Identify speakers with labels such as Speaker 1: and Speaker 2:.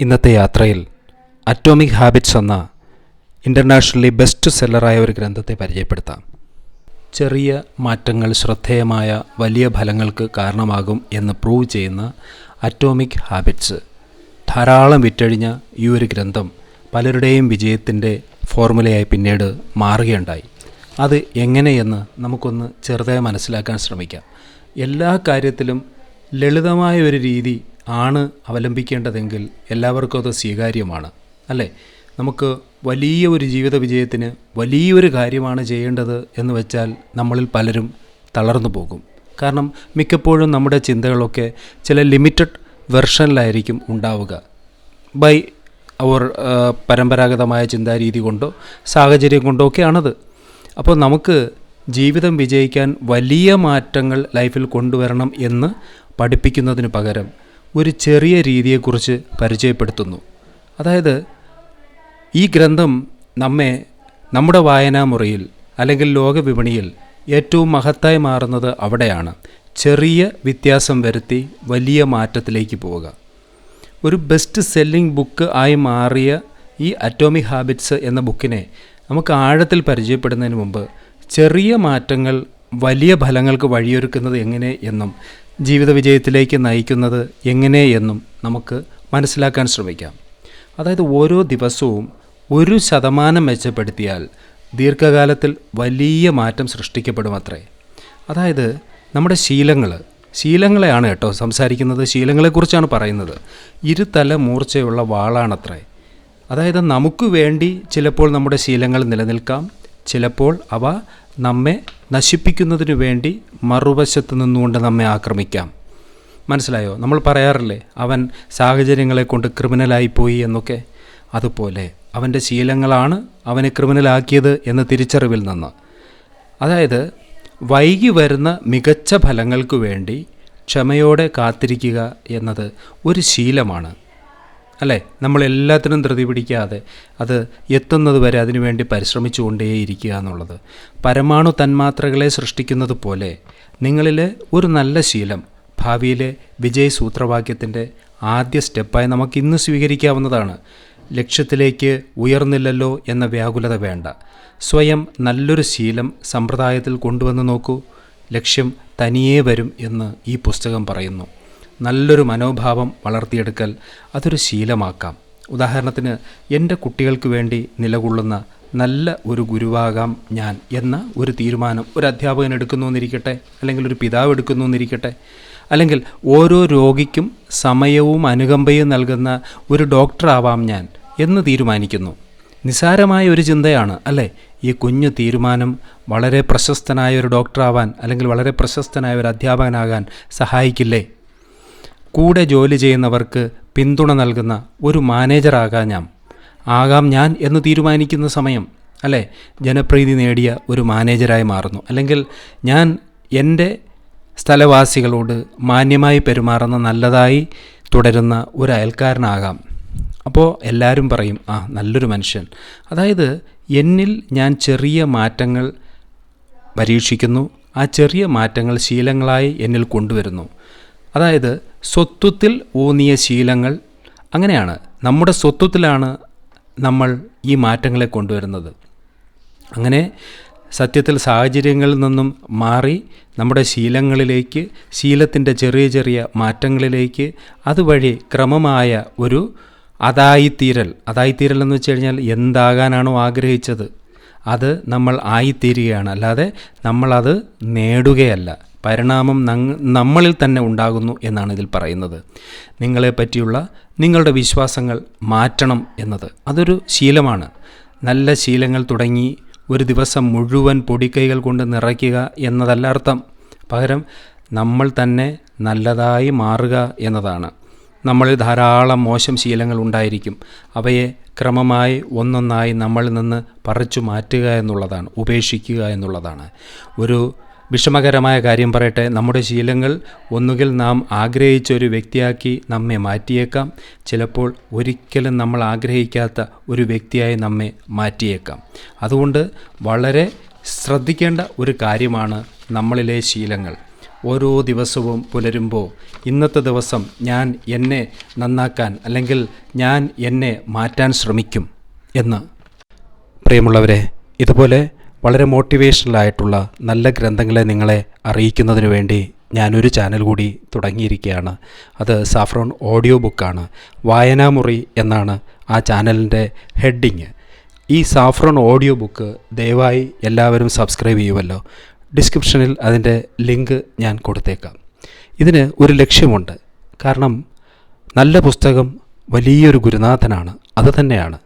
Speaker 1: ഇന്നത്തെ യാത്രയിൽ atomic habits എന്ന ഇന്റർനാഷണലി ബെസ്റ്റ് സെല്ലറായ ഒരു ഗ്രന്ഥത്തെ പരിചയപ്പെടുത്താം. ചെറിയ മാറ്റങ്ങൾ ശ്രദ്ധേയമായ വലിയ ഫലങ്ങൾക്ക് കാരണമാകും എന്ന് പ്രൂവ് ചെയ്യുന്ന അറ്റോമിക് ഹാബിറ്റ്സ് ധാരാളം വിറ്റഴിഞ്ഞ ഈ ഒരു ഗ്രന്ഥം പലരുടെയും വിജയത്തിന്റെ ഫോർമുലയായി പിന്നീട് മാറുകയുണ്ടായി. അത് എങ്ങനെയെന്ന് നമുക്കൊന്ന് ചെറുതായി മനസ്സിലാക്കാൻ ശ്രമിക്കാം. എല്ലാ കാര്യത്തിലും ലളിതമായ ഒരു രീതി ആണ് അവലംബിക്കേണ്ടതെങ്കിൽ എല്ലാവർക്കും അത് സ്വീകാര്യമാണ് അല്ലേ? നമുക്ക് വലിയ ഒരു ജീവിത വിജയത്തിന് വലിയൊരു കാര്യമാണ് ചെയ്യേണ്ടത് എന്ന് വെച്ചാൽ നമ്മളിൽ പലരും തളർന്നു പോകും. കാരണം മിക്കപ്പോഴും നമ്മുടെ ചിന്തകളൊക്കെ ചില ലിമിറ്റഡ് വെർഷനിലായിരിക്കും ഉണ്ടാവുക. ബൈ അവർ പരമ്പരാഗതമായ ചിന്താരീതി കൊണ്ടോ സാഹചര്യം കൊണ്ടോ ഒക്കെയാണത്. അപ്പോൾ നമുക്ക് ജീവിതം വിജയിക്കാൻ വലിയ മാറ്റങ്ങൾ ലൈഫിൽ കൊണ്ടുവരണം എന്ന് പഠിപ്പിക്കുന്നതിന് പകരം ഒരു ചെറിയ രീതിയെക്കുറിച്ച് പരിചയപ്പെടുത്തുന്നു. അതായത് ഈ ഗ്രന്ഥം നമ്മെ നമ്മുടെ വായനാമുറിയിൽ അല്ലെങ്കിൽ ലോകവിപണിയിൽ ഏറ്റവും മഹത്തായി മാറുന്നത് അവിടെയാണ്. ചെറിയ വ്യത്യാസം വരുത്തി വലിയ മാറ്റത്തിലേക്ക് പോവുക. ഒരു ബെസ്റ്റ് സെല്ലിംഗ് ബുക്ക് ആയി മാറിയ ഈ അറ്റോമിക് ഹാബിറ്റ്സ് എന്ന ബുക്കിനെ നമുക്ക് ആഴത്തിൽ പരിചയപ്പെടുന്നതിന് മുമ്പ് ചെറിയ മാറ്റങ്ങൾ വലിയ ഫലങ്ങൾക്ക് വഴിയൊരുക്കുന്നത് എങ്ങനെ എന്നും ജീവിത വിജയത്തിലേക്ക് നയിക്കുന്നത് എങ്ങനെയെന്നും നമുക്ക് മനസ്സിലാക്കാൻ ശ്രമിക്കാം. അതായത് ഓരോ ദിവസവും ഒരു ശതമാനം മെച്ചപ്പെടുത്തിയാൽ ദീർഘകാലത്തിൽ വലിയ മാറ്റം സൃഷ്ടിക്കപ്പെടുമത്രേ അതായത് നമ്മുടെ ശീലങ്ങൾ ശീലങ്ങളെയാണ് കേട്ടോ സംസാരിക്കുന്നത് ശീലങ്ങളെക്കുറിച്ചാണ് പറയുന്നത്. ഇരുതല മൂർച്ചയുള്ള വാളാണത്രേ. അതായത് നമുക്ക് വേണ്ടി ചിലപ്പോൾ നമ്മുടെ ശീലങ്ങൾ നിലനിൽക്കാം ചിലപ്പോൾ അവ നമ്മെ നശിപ്പിക്കുന്നതിനു വേണ്ടി മറുവശത്ത് നിന്നുകൊണ്ട് നമ്മെ ആക്രമിക്കാം. മനസ്സിലായോ? നമ്മൾ പറയാറില്ലേ അവൻ സാഹചര്യങ്ങളെ കൊണ്ട് ക്രിമിനലായി പോയി എന്നൊക്കെ? അതുപോലെ അവന്റെ ശീലങ്ങളാണ് അവനെ ക്രിമിനലാക്കിയത് എന്ന തിരിച്ചറിവിൽ നിന്ന്. അതായത് വൈകി വരുന്ന മികച്ച ഫലങ്ങൾക്കു വേണ്ടി ക്ഷമയോടെ കാത്തിരിക്കുക എന്നത് ഒരു ശീലമാണ്. അല്ലേ? നമ്മൾ എല്ലാത്തിനും ധൃതി പിടിക്കാതെ അത് എത്തുന്നത് വരെ അതിനുവേണ്ടി പരിശ്രമിച്ചുകൊണ്ടേയിരിക്കുക എന്നുള്ളത്. പരമാണു തന്മാത്രകളെ സൃഷ്ടിക്കുന്നത് പോലെ നിങ്ങളിലെ ഒരു നല്ല ശീലം ഭാവിയിലെ വിജയ സൂത്രവാക്യത്തിന്റെ ആദ്യ സ്റ്റെപ്പായി നമുക്ക് ഇന്ന് സ്വീകരിക്കാവുന്നതാണ്. ലക്ഷ്യത്തിലേക്ക് ഉയർന്നില്ലല്ലോ എന്ന വ്യാകുലത വേണ്ട. സ്വയം നല്ലൊരു ശീലം സമ്പ്രദായത്തിൽ കൊണ്ടുവന്ന് നോക്കൂ. ലക്ഷ്യം തനിയേ വരും എന്ന് ഈ പുസ്തകം പറയുന്നു. നല്ലൊരു മനോഭാവം വളർത്തിയെടുക്കൽ അതൊരു ശീലമാക്കാം. ഉദാഹരണത്തിന് എന്റെ കുട്ടികൾക്ക് വേണ്ടി നിലകൊള്ളുന്ന നല്ല ഒരു ഗുരുവാകാം ഞാൻ എന്ന ഒരു തീരുമാനം ഒരു അധ്യാപകൻ എടുക്കുന്നു എന്നിരിക്കട്ടെ അല്ലെങ്കിൽ ഒരു പിതാവ് എടുക്കുന്നു എന്നിരിക്കട്ടെ അല്ലെങ്കിൽ ഓരോ രോഗിക്കും സമയവും അനുകമ്പയും നൽകുന്ന ഒരു ഡോക്ടറാവാം ഞാൻ എന്ന് തീരുമാനിക്കുന്നു. നിസാരമായ ഒരു ചിന്തയാണ് അല്ലേ? ഈ കുഞ്ഞു തീരുമാനം വളരെ പ്രശസ്തനായ ഒരു ഡോക്ടറാവാൻ അല്ലെങ്കിൽ വളരെ പ്രശസ്തനായ ഒരു അധ്യാപകനാകാൻ സഹായിക്കില്ലേ? കൂടെ ജോലി ചെയ്യുന്നവർക്ക് പിന്തുണ നൽകുന്ന ഒരു മാനേജറാകാം ഞാൻ. ആകാം ഞാൻ എന്ന് തീരുമാനിക്കുന്ന സമയം അല്ലേ? ജനപ്രീതി നേടിയ ഒരു മാനേജരായി മാറുന്നു. അല്ലെങ്കിൽ ഞാൻ എന്റെ സ്ഥലവാസികളോട് മാന്യമായി പെരുമാറുന്ന നല്ലതായി തുടരുന്ന ഒരു അയൽക്കാരനാകാം. അപ്പോൾ എല്ലാവരും പറയും ആ നല്ലൊരു മനുഷ്യൻ. അതായത് എന്നിൽ ഞാൻ ചെറിയ മാറ്റങ്ങൾ പരീക്ഷിക്കുന്നു. ആ ചെറിയ മാറ്റങ്ങൾ ശീലങ്ങളായി എന്നിൽ കൊണ്ടുവരുന്നു. അതായത് സ്വത്വത്തിൽ ഊന്നിയ ശീലങ്ങൾ. അങ്ങനെയാണ് നമ്മുടെ സ്വത്വത്തിലാണ് നമ്മൾ ഈ മാറ്റങ്ങളെ കൊണ്ടുവരുന്നത്. അങ്ങനെ സത്യത്തിൽ സാഹചര്യങ്ങളിൽ നിന്നും മാറി നമ്മുടെ ശീലങ്ങളിലേക്ക് ശീലത്തിന്റെ ചെറിയ ചെറിയ മാറ്റങ്ങളിലേക്ക് അതുവഴി ക്രമമായ ഒരു അതായിത്തീരൽ. അതായിത്തീരൽ എന്ന് വെച്ച് കഴിഞ്ഞാൽ എന്താകാനാണോ ആഗ്രഹിച്ചത്. അത് നമ്മൾ ആയിത്തീരുകയാണ്. അല്ലാതെ നമ്മളത് നേടുകയല്ല. പരിണാമം നമ്മളിൽ തന്നെ ഉണ്ടാകുന്നു എന്നാണ് ഇതിൽ പറയുന്നത്. നിങ്ങളെ പറ്റിയുള്ള നിങ്ങളുടെ വിശ്വാസങ്ങൾ മാറ്റണം എന്നത് അതൊരു ശീലമാണ്. നല്ല ശീലങ്ങൾ തുടങ്ങി ഒരു ദിവസം മുഴുവൻ പൊടിക്കൈകൾ കൊണ്ട് നിറയ്ക്കുക എന്നതല്ല അർത്ഥം. പകരം നമ്മൾ തന്നെ നല്ലതായി മാറുക എന്നതാണ്. നമ്മളിൽ ധാരാളം മോശം ശീലങ്ങൾ ഉണ്ടായിരിക്കും. അവയെ ക്രമമായി ഒന്നൊന്നായി നമ്മളിൽ നിന്ന് പറിച്ചു മാറ്റുക എന്നുള്ളതാണ് ഉപേക്ഷിക്കുക എന്നുള്ളതാണ്. ഒരു വിഷമകരമായ കാര്യം പറയട്ടെ. നമ്മുടെ ശീലങ്ങൾ ഒന്നുകിൽ നാം ആഗ്രഹിച്ച ഒരു വ്യക്തിയാക്കി നമ്മെ മാറ്റിയേക്കാം. ചിലപ്പോൾ ഒരിക്കലും നമ്മൾ ആഗ്രഹിക്കാത്ത ഒരു വ്യക്തിയായി നമ്മെ മാറ്റിയേക്കാം. അതുകൊണ്ട് വളരെ ശ്രദ്ധിക്കേണ്ട ഒരു കാര്യമാണ് നമ്മളിലെ ശീലങ്ങൾ. ഓരോ ദിവസവും പുലരുമ്പോൾ ഇന്നത്തെ ദിവസം ഞാൻ എന്നെ നന്നാക്കാൻ അല്ലെങ്കിൽ ഞാൻ എന്നെ മാറ്റാൻ ശ്രമിക്കും എന്ന്. പ്രിയമുള്ളവരെ ഇതുപോലെ വളരെ മോട്ടിവേഷണലായിട്ടുള്ള നല്ല ഗ്രന്ഥങ്ങളെ നിങ്ങളെ അറിയിക്കുന്നതിന് വേണ്ടി ഞാനൊരു ചാനൽ കൂടി തുടങ്ങിയിരിക്കുകയാണ്. അത് സാഫ്രോൺ ഓഡിയോ ബുക്കാണ് വായനാമുറി എന്നാണ് ആ ചാനലിന്റെ ഹെഡിങ് ഈ സാഫ്രോൺ ഓഡിയോ ബുക്ക് ദയവായി എല്ലാവരും സബ്സ്ക്രൈബ് ചെയ്യുമല്ലോ ഡിസ്ക്രിപ്ഷനിൽ അതിന്റെ ലിങ്ക് ഞാൻ കൊടുത്തേക്കാം. ഇതിന് ഒരു ലക്ഷ്യമുണ്ട്. കാരണം നല്ല പുസ്തകം വലിയൊരു ഗുരുനാഥനാണ്. അത് തന്നെയാണ്.